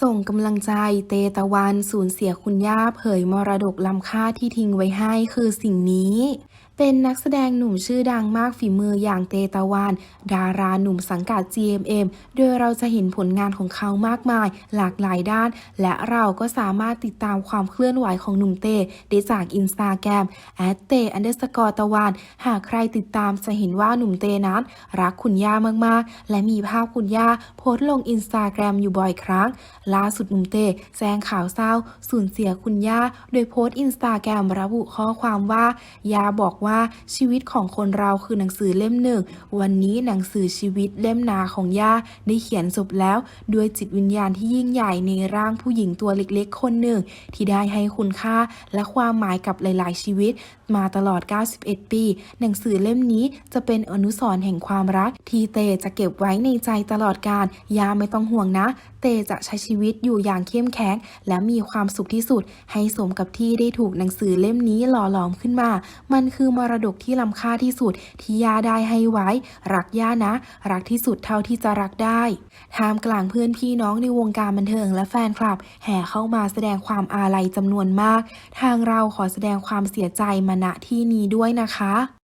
ส่งกำลังใจเตตะวันสูญเสียคุณย่าเผยมรดกล้ำค่าที่ทิ้งไว้ให้คือสิ่งนี้เป็นนักแสดงหนุ่มชื่อดังมากฝีมืออย่างเตตะวัน ดาราหนุ่มสังกัด GMM โดยเราจะเห็นผลงานของเขามากมาย หลากหลายด้าน และเราก็สามารถติดตามความเคลื่อนไหวของหนุ่มเตได้จากอินสตาแกรมแอดเตอันเดสกอร์ตะวัน หากใครติดตามจะเห็นว่าหนุ่มเตนั้น รักคุณย่ามากๆ และมีภาพคุณย่าโพสต์ลงอินสตาแกรมอยู่บ่อยครั้ง ล่าสุดหนุ่มเตแจ้งข่าวเศร้า สูญเสียคุณย่า โดยโพสต์อินสตาแกรมระบุข้อความว่าย่าบอกว่าชีวิตของคนเราคือหนังสือเล่มหนึ่ง วันนี้หนังสือชีวิตเล่มนาของย่าได้เขียนจบแล้ว ด้วยจิตวิญญาณที่ยิ่งใหญ่ในร่างผู้หญิงตัวเล็กๆ คนหนึ่ง ที่ได้ให้คุณค่าและความหมายกับหลายๆ ชีวิต มาตลอด 91 ปี หนังสือเล่มนี้จะเป็นอนุสรณ์แห่งความรัก ที่เตจะเก็บไว้ในใจตลอดกาลย่าไม่ต้องห่วงนะ เตจะใช้ชีวิตอยู่อย่างเข้มแข็งและมีความสุขที่สุด ให้สมกับที่ได้ถูกหนังสือเล่มนี้หล่อหลอมขึ้นมา มันคือมรดกที่ล้ำค่าที่สุดที่ย่าได้ให้ไว้ รักย่านะ รักที่สุดเท่าที่จะรักได้ท่ามกลางเพื่อนพี่น้องในวงการบันเทิงและแฟนคลับ แห่เข้ามาแสดงความอาลัยจำนวนมาก ทางเราขอแสดงความเสียใจมาณที่นี้ด้วยนะคะ